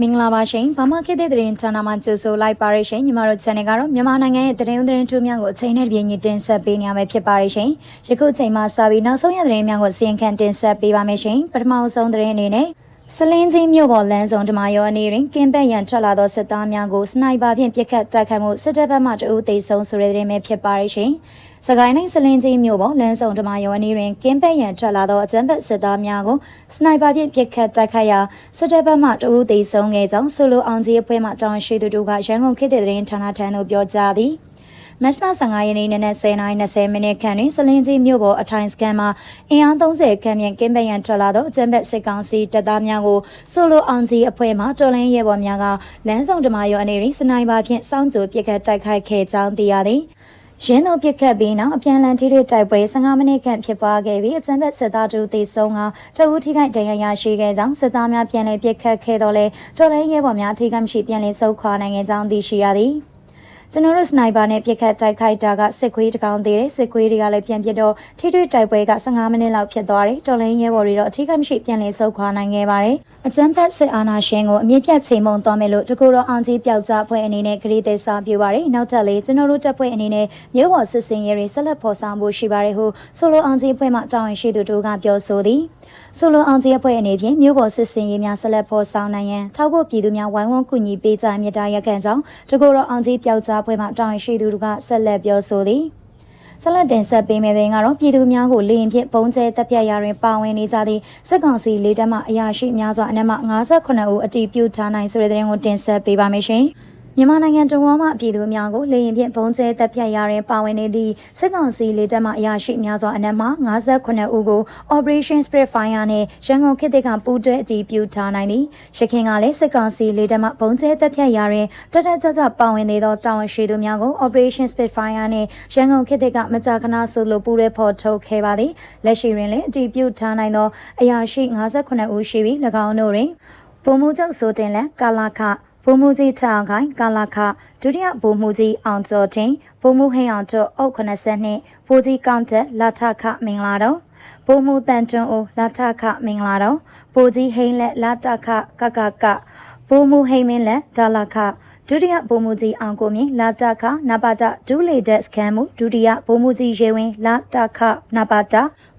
မင်္ဂလာပါရှင်။ဘာမှခေတ်တဲ့သတင်းဌာနမှာကြိုဆိုလိုက်ပါရရှင်။ညီမတို့ channel ကတော့မြန်မာနိုင်ငံရဲ့သတင်းဥသတင်းထူးများကိုအချိန်နဲ့တပြေးညီတင်ဆက်ပေးနေရမှာဖြစ်ပါရရှင်။ယခုချိန်မှာစပြီးနောက်ဆုံးရသတင်းများကိုစီရင်ခံတင်ဆက်ပေးပါမယ်ရှင်။ပထမဆုံးသတင်းအနေနဲ့စလင်းချင်းမြို့ပေါ်လမ်းဆောင်ဓမာယောအနေတွင်ကင်ဘက်ရန်ထွက်လာသောစစ်သားများကိုစနိုက်ပါဖြင့်ပစ်ခတ်တိုက်ခိုက်မှုစစ်တပ်ဘက်မှတအူးသိဆုံးဆိုတဲ့သတင်းပဲဖြစ်ပါရရှင်။ စကိုင်းတိုင်းစလင်းချင်းမြို့ပေါ်လမ်းဆောင်ဓမာယောအနေတွင်ကင်ဘက်ရန်ထွက်လာသောအကြမ်းဖက်စစ်သားများကိုစနိုက်ပါဖြင့်ပစ်ခတ်တိုက်ခိုက်ရာစစ်တပ်ဘက်မှတအူးသိဆုံးခဲ့ကြောင်းဆိုလိုအောင်ကြီးအဖွဲ့မှတောင်းရှိသူတို့ကရန်ကုန်ခေတ်တဲ့သတင်းဌာနထံသို့ပြောကြားသည်။မတ်လ15ရက်နေ့နနက်10:20မိနစ်ခန့်တွင်စလင်းကြီးမြို့ပေါ်အထိုင်စကန်မှာအင်အား30ခန့်ဖြင့်ကင်းပယံထွက်လာသောအကြမ်းဖက်စစ်ကောင်စီတပ်သားများကိုဆိုလိုအောင်ကြီးအဖွဲ့မှတော်လိုင်းရဲဘော်များကလမ်းဆောင်ဓမာရောအနေဖြင့်စနိုက်ပါဖြင့်စောင့်ကြိုပစ်ခတ်တိုက်ခိုက်ခဲ့ကြောင်းသိရသည် ရင်းတို့ပြစ်ခတ်ပြီးနောက်အပြန်လန်ထိတွေတိုက်ပွဲ15မိနစ်ခန့်ဖြစ်ပွားခဲ့ပြီးအကြံဖက်စစ်သားတို့သေဆုံးကတအူးထိခိုက်ဒဏ်ရာရရှိခဲ့ကြောင်းစစ်သားများပြန်လည်ပြစ်ခတ်ခဲ့တော့လဲတော်လိုင်းရဲဘော်များအထိကမရှိပြန်လည်ဆုတ်ခွာနိုင်ခဲ့ကြောင်းသိရှိရသည်။ ကျွန်တော်တို့စနိုက်ပါနဲ့ပြစ်ခတ်တိုက်ခိုက်တာကစစ်ခွေးတကောင်သေးတယ်စစ်ခွေးတွေကလည်းပြန်ပြစ်တော့ထိတွေ့တိုက်ပွဲက15မိနစ်လောက်ဖြစ်သွားတယ်တော်လိုင်းရဲဘော်တွေတော့အထူးကမရှိပြန်လည်ဆုတ်ခွာနိုင်ခဲ့ပါတယ်အကြမ်းဖက်စစ်အာဏာရှင်ကိုအမြင့်ပြတ်ချိန်မုံသွားမယ်လို့တကူတော်အောင်ကြီးပျောက်ကြားဖွဲ့အနေနဲ့ဂရီသေးစာပြပါတယ်နောက်ထပ်လေးကျွန်တော်တို့တပ်ဖွဲ့အနေနဲ့မြို့ပေါ်စစ်စင်ရေးတွေဆက်လက်ဖော်ဆောင်ဖို့ရှိပါတယ်ဟုဆိုလိုအောင်ကြီးဖွဲ့မှတာဝန်ရှိသူတို့ကပြောဆိုသည်ဆိုလိုအောင်ကြီးအဖွဲ့အနေဖြင့်မြို့ပေါ်စစ်စင်ရေးများဆက်လက်ဖော်ဆောင်နိုင်ရန်ထောက်ဖို့ပြည်သူများဝိုင်းဝန်းကူညီပေးကြမြစ်တာရက်ခံကြောင်းတကူတော်အောင်ကြီးပျောက်ကြားဖွဲ့မှတာဝန်ရှိသူတို့ကဆက်လက်ပြောဆိုသည်ဆက်လက်တင်ဆက်ပေးမယ့်တဲ့ကတော့ပြည်သူများကိုလေရင်ဖြင့်ပုံကျဲတက်ပြတ်ရာတွင်ပါဝင်နေကြသည့်စစ်ကောင်စီလေးတက်မှအရာရှိများစွာအနက်မှ58ဦးအတည်ပြုထားနိုင်ဆိုတဲ့တဲ့ရင်ကိုတင်ဆက်ပေးပါမယ်ရှင်။ မြန်မာနိုင်ငံတဝန်းမှပြည်သူများကိုလေရင်ဖြင့်ပုံကျဲတပ်ဖြတ်ရရင်ပါဝင်နေသည့်စစ်ကောင်စီလေတပ်မှအရာရှိများစွာအနက်မှ58ဦးကို Operation Spirit Fire နဲ့ရန်ကုန်ခေတ်ကပူးတွဲအတည်ပြုထားနိုင်သည်ရခိုင်ကလည်းစစ်ကောင်စီလေတပ်မှပုံကျဲတပ်ဖြတ်ရရင်တတကြကြပါဝင်နေသောတာဝန်ရှိသူများကို Operation Spirit Fire နဲ့ရန်ကုန်ခေတ်ကမကြာခဏဆိုလိုပူးရဲဖော်ထုတ်ခဲ့ပါသည်လက်ရှိတွင်လည်းအတည်ပြုထားနိုင်သောအရာရှိ58ဦးရှိပြီး၎င်းတို့တွင်ပုံမှုချုပ်ဆိုတင်လက်ကာလာခ ဗိုလ်မှူးကြီးထောင်ခိုင်ကာလာခဒုတိယဗိုလ်မှူးကြီးအောင်ကျော်ထင်းဗိုလ်မှူးဟိအောင်ကျော်အုတ်80နှစ်ဗိုလ်ကြီးကောင်းချက်လာထခမင်္ဂလာတော်ဗိုလ်မှူးတန်ကျွန်းဦးလာထခမင်္ဂလာတော်ဗိုလ်ကြီးဟိန်းလက်လာထခကကကဗိုလ်မှူးဟိမင်းလက်ဒါလာခဒုတိယဗိုလ်မှူးကြီးအောင်ကိုမြင့်လာတခနပါတဒူးလေဒက်စကန်မှုဒုတိယဗိုလ်မှူးကြီးရေဝင်းလာတခနပါတ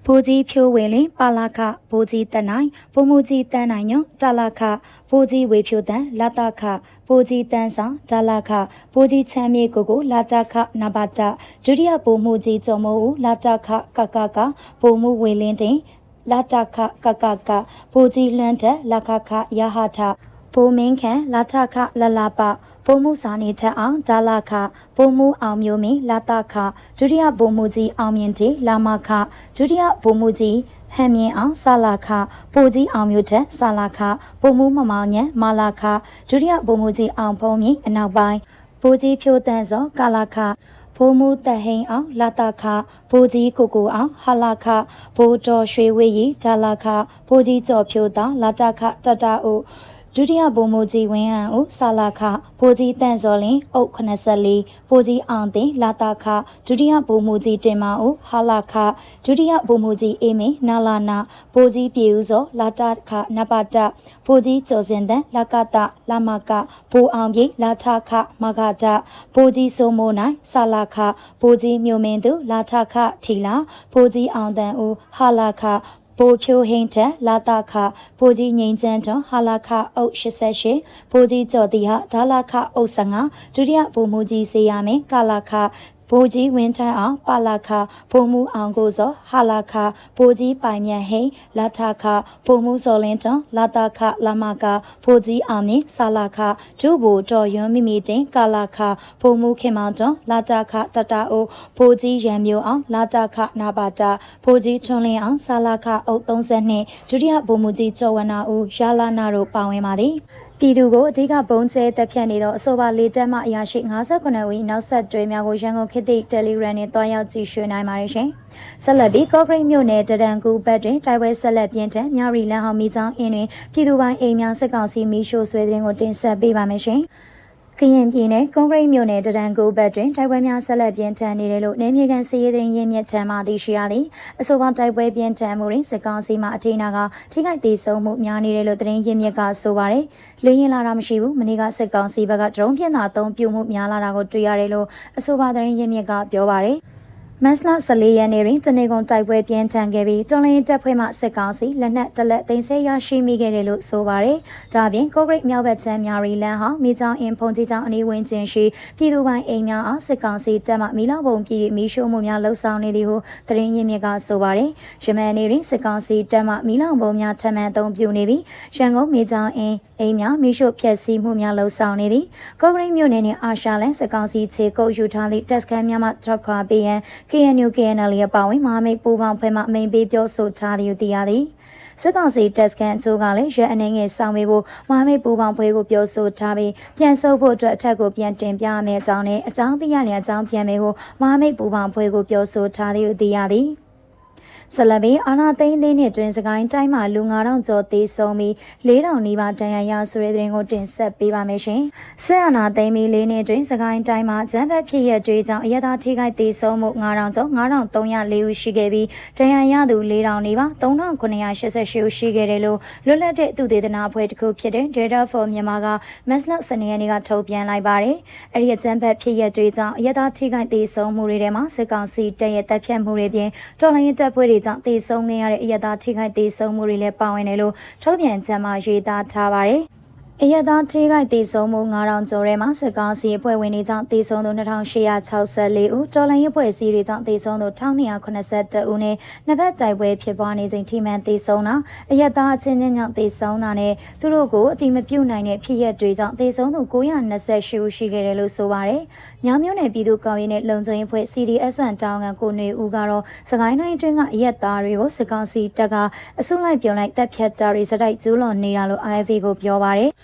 ဘိုးကြီးဖြိုးဝင်းလင်ပါလာခဘိုးကြီးတနိုင်ဘိုးမူကြီးတန်းနိုင်ညွတလာခဘိုးကြီးဝေဖြိုးတန်းလာတခဘိုးကြီးတန်းဆောင်ဒါလာခဘိုးကြီးချမ်းမြေကိုကိုလာတခနဘာတဒုတိယဘိုးမူကြီးကျော်မိုးဦးလာတခကကကဘိုးမူဝေလင်းတင်လာတခကကကဘိုးကြီးလွမ်းတက်လာခခရဟထ ဘိုးမင်းခန့်လာထခလလပဘုံမှုစာနေချက်အောင်ဒါလာခဘုံမှုအောင်မျိုးမင်းလာတခဒုတိယဘုံမှုကြီးအောင်မြင့်ကြီးလာမခဒုတိယဘုံမှုကြီးဟန်မြင့်အောင်ဆလာခပိုကြီးအောင်မျိုးထက်ဆလာခဘုံမှုမမောင်ညံမာလာခဒုတိယဘုံမှုကြီးအောင်ဖုံးမြင့်အနောက်ပိုင်းပိုကြီးဖြိုးတန်းစောကာလာခဘိုးမူတဟိန်အောင်လာတာခဘိုးကြီးကိုကိုအောင်ဟာလာခဘိုးတော်ရွှေဝေးရီဒါလာခဘိုးကြီးကျော်ဖြိုးတာလာတာခတတအို ဒုတိယဗိုလ်မှူးကြီးဝင်းဟန်ဦးဆာလာခဗိုလ်ကြီးတန့်စောလင်းအုပ်84ဗိုလ်ကြီးအောင်သိန်းလာတာခဒုတိယဗိုလ်မှူးကြီးတင်မဦးဟာလာခဒုတိယဗိုလ်မှူးကြီးအေးမင်းနာလာနာဗိုလ်ကြီးပြေဦးစောလာတာခနပါတဗိုလ်ကြီးကျော်စင်တန်လာကတလာမကဗိုလ်အောင်ပြေလာထခမကတဗိုလ်ကြီးစိုးမိုးနိုင်ဆာလာခဗိုလ်ကြီးမြို့မင်းသူလာထခထီလာဗိုလ်ကြီးအောင်တန်ဦးဟာလာခ ဘိုဖြိုးဟင်းတက်လာတာခဘိုကြီးငိမ့်ချန်တွန်ဟာလာခအုပ်88ဘိုကြီးကျော်တီဟာဒါလာခအုပ်15ဒုတိယဘိုမူကြီးစေရမင်းကာလာခ ဘိုးကြီးဝင်းထန်းအောင်ပါလာခဘုံမူအောင်ကိုစောဟာလာခဘိုးကြီးပိုင်မြတ်ဟိလာထခဘုံမူစောလင်းတန်လာတာခလာမကဘိုးကြီးအောင်မြင့်ဆာလာခဒုဘိုတော်ရွံမိမိတင်ကာလာခဘုံမူခင်မောင်တန်လာတာခတတအိုဘိုးကြီးရံမျိုးအောင်လာတာခနာပါတာဘိုးကြီးထွန်းလင်းအောင်ဆာလာခအုပ်32ဒုတိယဘုံမူကြီးကျော်ဝနာဦးရာလာနာတို့ပါဝင်ပါသည်ပြည်သူကိုအဓိကဘုံကျဲတက်ဖြတ်နေသောအဆိုပါလေးတက်မှအရာရှိ58ဦးနောက်ဆက်တွဲများကိုရန်ကုန်ခေတ်သစ် Telegram နဲ့တွားရောက်ကြည့်ရှုနိုင်ပါတယ်ရှင်။ဆက်လက်ပြီးကော့ဂရိတ်မြို့နယ်တဒန်ကူဘက်တွင်တိုက်ပွဲဆက်လက်ပြင်းထန်မြရီလန်ဟောင်မီချောင်းအင်းတွင်ပြည်သူပိုင်းအိမ်များစစ်ကောင်စီမီရှို့ဆွဲတဲ့ရင်ကိုတင်ဆက်ပေးပါမယ်ရှင်။ ကရင်ပြည်နယ်ကွန်ကရိတ်မြို့နယ်တရန်ကိုဘက်တွင်တိုက်ပွဲများဆက်လက်ပြင်းထန်နေတယ်လို့နေမြေကန်စီရေးသတင်းရင်းမြစ်ထံမှသိရှိရသည်အဆိုပါတိုက်ပွဲပြင်းထန်မှုတွင်စစ်ကောင်စီမှအထင်နာကထိခိုက်ဒေဆုံးမှုများနေတယ်လို့သတင်းရင်းမြစ်ကဆိုပါတယ်လင်းရင်လာတာမရှိဘူးမနေ့ကစစ်ကောင်စီဘက်ကဒရုန်းဖြင့်သာအသုံးပြုမှုများလာတာကိုတွေ့ရတယ်လို့အဆိုပါသတင်းရင်းမြစ်ကပြောပါတယ် မတ်လ14ရက်နေ့တွင်တနေကုန်တိုက်ပွဲပြင်းထန်ခဲ့ပြီးတွန်လင်းတပ်ဖွဲ့မှစစ်ကောင်စီလက်နက်တလက်သိမ်းဆည်းရရှိမိခဲ့တယ်လို့ဆိုပါတယ်။ဒါအပြင်ကော့ဂရိတ်မြောက်ဘက်ချမ်းများရီလန်ဟာမိချောင်းအင်ဖုန်ကြီးချောင်းအနီးဝန်းကျင်ရှိပြည်သူပိုင်အိမ်များအားစစ်ကောင်စီတပ်မှမီလောက်ပုံပြည်၍မီးရှို့မှုများလှုပ်ဆောင်နေသည်ဟုသတင်းရင်းမြစ်ကဆိုပါတယ်။ရမန်နေ့တွင်စစ်ကောင်စီတပ်မှမီးလောက်ပုံများထပ်မံအသုံးပြုနေပြီးရန်ကုန်မိချောင်းအင်အိမ်များမီးရှို့ဖျက်ဆီးမှုများလှုပ်ဆောင်နေသည်။ကော့ဂရိတ်မြို့နယ်နှင့်အာရှလန်စစ်ကောင်စီခြေကုပ်ယူထားသည့်တပ်စခန်းများမှထွက်ခွာပေးရန် KNU KNL ရဲ့ပါဝင်မဟာမိတ်ပူးပေါင်းဖွဲ့မှအမိန်ပေးပြောဆိုထားသည်ဟုသိရသည်စစ်ကောင်စီတက်စကန်အချို့ကလည်းရဲအနေငယ်ဆောင်ပေးဖို့မဟာမိတ်ပူးပေါင်းဖွဲ့ကိုပြောဆိုထားပြီးပြန်ဆုပ်ဖို့အတွက်အထက်ကိုပြန်တင်ပြရမယ့်အကြောင်းနဲ့အကြောင်းသိရလျက်အကြောင်းပြန်ပေးဖို့မဟာမိတ်ပူးပေါင်းဖွဲ့ကိုပြောဆိုထားသည်ဟုသိရသည် ဆလဘီအာနာသိန်းလေးနှစ်တွင်စကိုင်းတိုင်းမှာလူ9000ကျော်သေဆုံးပြီး4000နီးပါးဒဏ်ရာရဆိုတဲ့တဲ့ရင်ကိုတင်ဆက်ပေးပါမယ်ရှင်။ဆက်အာနာသိန်းပြီးလေးနှစ်တွင်စကိုင်းတိုင်းမှာဂျမ်ဘတ်ဖြစ်ရတွေကြောင့်အရသာထိခိုက်သေဆုံးမှု9000ကျော်9304ဦးရှိခဲ့ပြီးဒဏ်ရာရသူ4000နီးပါး3988ဦးရှိခဲ့တယ်လို့လွတ်လပ်တဲ့သူတေသနာအဖွဲ့တစ်ခုဖြစ်တဲ့ Data for မြန်မာကမတ်လ12ရက်နေ့ကထုတ်ပြန်လိုက်ပါတယ်။အဲဒီအဂျမ်ဘတ်ဖြစ်ရတွေကြောင့်အရသာထိခိုက်သေဆုံးမှုတွေထဲမှာစစ်ကောင်စီတပ်ရဲ့တပ်ဖြတ်မှုတွေပြင်တော်လိုင်းတပ်ဖွဲ့တွေကြောင့်သေဆုံးခဲ့ရတဲ့အရသာထိခိုက်သေဆုံးမှုတွေလည်းပါဝင်တယ်လို့ထုတ်ပြန်ချက်မှာရေးသားထားပါတယ်။ အရသာထိခိုက်ဒေဆုံးမှု9000ကျော်ထဲမှာစစ်ကောင်စီအဖွဲ့ဝင်တွေကြောင့်ဒေဆုံးသူ2864ဦးတော်လိုင်းအဖွဲ့အစည်းတွေကြောင့်ဒေဆုံးသူ1282ဦးနဲ့နှစ်ဖက်တိုက်ပွဲဖြစ်ပွားနေချိန်ထိမှန်ဒေဆုံးတာအရသာအချင်းချင်းကြောင့်ဒေဆုံးတာနဲ့သူတို့ကိုအတိမပြုတ်နိုင်တဲ့ဖြစ်ရက်တွေကြောင့်ဒေဆုံးသူ928ဦးရှိခဲ့တယ်လို့ဆိုပါတယ်။ညောင်မျိုးနယ်ပြည်သူ့ကောင်ရေးနဲ့လုံခြုံရေးအဖွဲ့ CDSN တောင်းကန်ကိုနေဦးကတော့စကိုင်းတိုင်းအတွင်းကအရက်သားတွေကိုစစ်ကောင်စီတပ်ကအစုလိုက်ပြုံလိုက်တပ်ဖြတ်တာတွေစတိုက်ကျူးလွန်နေတာလို့ IFA ကိုပြောပါတယ်။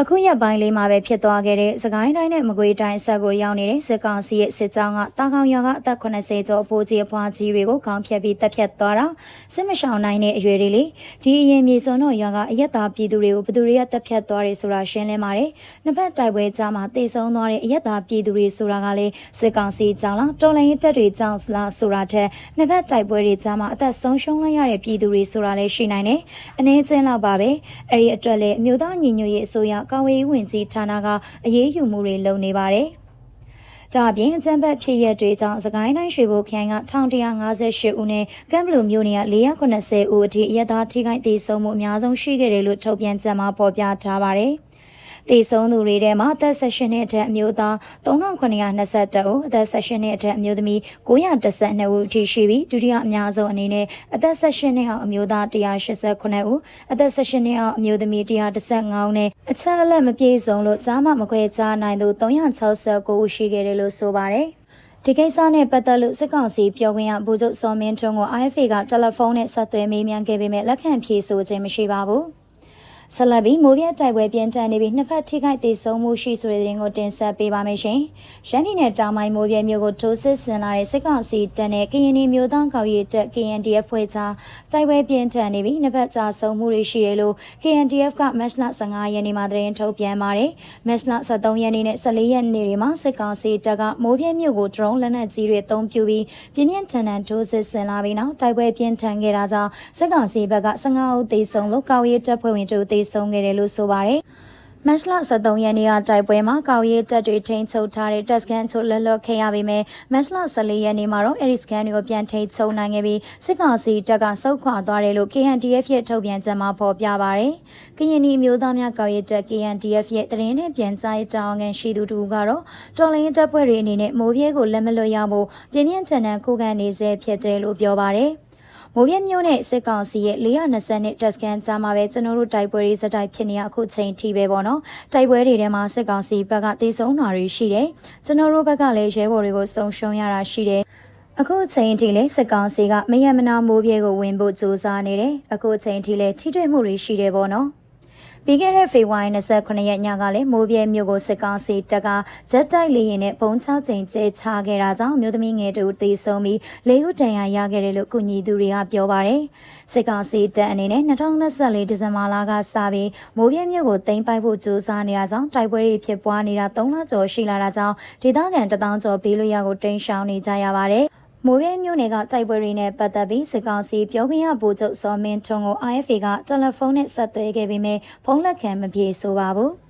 အခုရက်ပိုင်းလေးမှာပဲဖြစ်သွားခဲ့တဲ့စကိုင်းတိုင်းနဲ့မကွေးတိုင်းဆက်ကိုရောက်နေတဲ့စစ်ကောင်စီရဲ့စစ်ကြောင်းကတာကောင်ရွာကအသက်80ကျော်အဖိုးကြီးအဖွားကြီးတွေကိုခေါင်းဖြတ်ပြီးတပ်ဖြတ်သွားတာစစ်မရှောင်နိုင်တဲ့အရွယ်တွေလေဒီအရင်မြေစုံတော့ရွာကအရက်သားပြည်သူတွေကိုဘသူတွေကတပ်ဖြတ်သွားတယ်ဆိုတာရှင်းလင်းပါတယ်နှစ်ဖက်တိုက်ပွဲကြားမှာတေဆုံးသွားတဲ့အရက်သားပြည်သူတွေဆိုတာကလည်းစစ်ကောင်စီကြောင့်လားတော်လိုင်းတပ်တွေကြောင့်လားဆိုတာထက်နှစ်ဖက်တိုက်ပွဲတွေကြားမှာအသက်ဆုံးရှုံးလိုက်ရတဲ့ပြည်သူတွေဆိုတာလည်းရှိနိုင်တယ်အနေချင်းလောက်ပါပဲအဲ့ဒီအတွက်လည်းအမျိုးသားညီညွတ်ရေးအစိုးရကာဝေးဝင်ကြီးဌာနကအရေးယူမှုတွေလုပ်နေပါတယ်။ဒါအပြင်အကြံဖက်ဖြစ်ရက်တွေကြောင့်စကိုင်းတိုင်းရွှေဘိုခရိုင်က1158ဦးနဲ့ကမ်ဘလူမြို့နယ်က490ဦးအထိအရသာထိခိုက်ဒေဆုံးမှုအများဆုံးရှိခဲ့တယ်လို့ထုတ်ပြန်ကြမှာပေါ်ပြထားပါတယ်။ တေဆုံးသူတွေထဲမှာအသက်18နှစ်အထက်အမျိုးသား3922ဦးအသက်18နှစ်အထက်အမျိုးသမီး912ဦးထိရှိပြီးဒုတိယအများဆုံးအနေနဲ့အသက်18နှစ်အောက်အမျိုးသား189ဦးအသက်18နှစ်အောက်အမျိုးသမီး115ဦးနဲ့အချက်အလက်မပြည့်စုံလို့ကြားမမခွဲခြားနိုင်သူ369ဦးရှိခဲ့တယ်လို့ဆိုပါတယ်ဒီကိစ္စနဲ့ပတ်သက်လို့စစ်ကောင်စီပြောခွင့်ရဗိုလ်ချုပ်စောမင်းထွန်းကို IFA ကတယ်လီဖုန်းနဲ့ဆက်သွယ်မေးမြန်းခဲ့ပေမဲ့လက်ခံဖြေဆိုခြင်းမရှိပါဘူး။ ဆက်လက်ပြီးမိုးပြတ်တိုက်ပွဲပြင်းထန်နေပြီးနှစ်ဖက်ထိခိုက်သေးဆုံးမှုရှိဆိုတဲ့သတင်းကိုတင်ဆက်ပေးပါမယ်ရှင်။ရှမ်းပြည်နယ်တောင်ပိုင်းမိုးပြတ်မြို့ကိုထိုးစစ်ဆင်လာတဲ့စစ်ကောင်စီတပ်နဲ့ကရင်ပြည်မျိုးသားကောက်ရေးတပ် KNDF ဖွဲ့ကြားတိုက်ပွဲပြင်းထန်နေပြီးနှစ်ဖက်ကြားဆုံးမှုတွေရှိတယ်လို့ KNDF ကမတ်လ15ရက်နေ့မှာသတင်းထုတ်ပြန်ပါတယ်။မတ်လ23ရက်နေ့နဲ့14ရက်နေ့တွေမှာစစ်ကောင်စီတပ်ကမိုးပြတ်မြို့ကိုဒရုန်းလက်နက်ကြီးတွေအသုံးပြုပြီးပြင်းပြင်းထန်ထန်ထိုးစစ်ဆင်လာပြီးနောက်တိုက်ပွဲပြင်းထန်ခဲ့တာကြောင့်စစ်ကောင်စီဘက်က15ဦးသေဆုံးလို့ကောက်ရေးတပ်ဖွဲ့ဝင်တို့သေဆုံးခဲ့တယ်လို့ဆိုပါတယ်။မတ်လ23ရက်နေ့ကတိုက်ပွဲမှာကောက်ရဲတပ်တွေထိန်းချုပ်ထားတဲ့တပ်စခန်းချို့လက်လွတ်ခဲ့ရပေမဲ့မတ်လ14ရက်နေ့မှာတော့အဲဒီစခန်းတွေကိုပြန်ထိန်းချုပ်နိုင်ခဲ့ပြီးစစ်ကောင်စီတပ်ကဆုတ်ခွာသွားတယ်လို့ KNDF ရဲ့ထုတ်ပြန်ချက်မှာဖော်ပြပါဗျ။ကရင်ပြည်မျိုးသားများကောက်ရဲတပ် KNDF ရဲ့တရင်နဲ့ပြန်ကြားရေးတောင်းခံရှိသူတူကတော့တော်လိုင်းတပ်ဖွဲ့တွေအနေနဲ့မိုးပြဲကိုလက်မလွတ်ရဖို့ပြင်းပြင်းထန်ထန်ခုခံနေစေဖြစ်တယ်လို့ပြောပါဗျ။ မိုးပြမြို့နဲ့စစ်ကောင်စီရဲ့420နှစ်တက်စကန်ကြားမှာပဲကျွန်တော်တို့တိုက်ပွဲတွေစတိုက်ဖြစ်နေအခုချိန်ထိပဲပေါ့နော်တိုက်ပွဲတွေထဲမှာစစ်ကောင်စီဘက်ကတေဆုံးတာတွေရှိတယ်ကျွန်တော်တို့ဘက်ကလည်းရဲဘော်တွေကိုစုံရှုံရတာရှိတယ်အခုချိန်ထိလည်းစစ်ကောင်စီကမယမနာမိုးပြဲကိုဝင်ဖို့ကြိုးစားနေတယ်အခုချိန်ထိလည်းထိတွေ့မှုတွေရှိတယ်ပေါ့နော် ပြီးခဲ့တဲ့ဖေဖော်ဝါရီ29ရက်ညကလည်းမိုးပြဲမြို့ကိုစစ်ကောင်စီတပ်ကဂျက်တိုက်လေယာဉ်နဲ့ပုံချချိန်ကျဲချခဲ့တာကြောင့်မြို့သမီးငယ်တူတေဆုံးပြီးလေးဦးတန်ရာရခဲ့တယ်လို့ကုညီသူတွေကပြောပါတယ်။စစ်ကောင်စီတပ်အနေနဲ့2024ဒီဇင်ဘာလကစပြီးမိုးပြဲမြို့ကိုသိမ်းပိုက်ဖို့ကြိုးစားနေတာကြောင့်တိုက်ပွဲတွေဖြစ်ပွားနေတာ3လကျော်ရှိလာတာကြောင့်ဒေသခံတထောင်ကျော်ပေးလို့ရကိုတိမ်းရှောင်နေကြရပါတယ်။ မိုးရဲမြို့နယ်ကတိုက်ပွဲတွေနဲ့ပတ်သက်ပြီးစစ်ကောင်စီပြောခွင့်ရဗိုလ်ချုပ်စောမင်းထွန်းကို IFA ကတယ်လီဖုန်းနဲ့ဆက်သွယ်ခဲ့ပေမဲ့ဖုန်းလက်ခံမပြေဆိုပါဘူး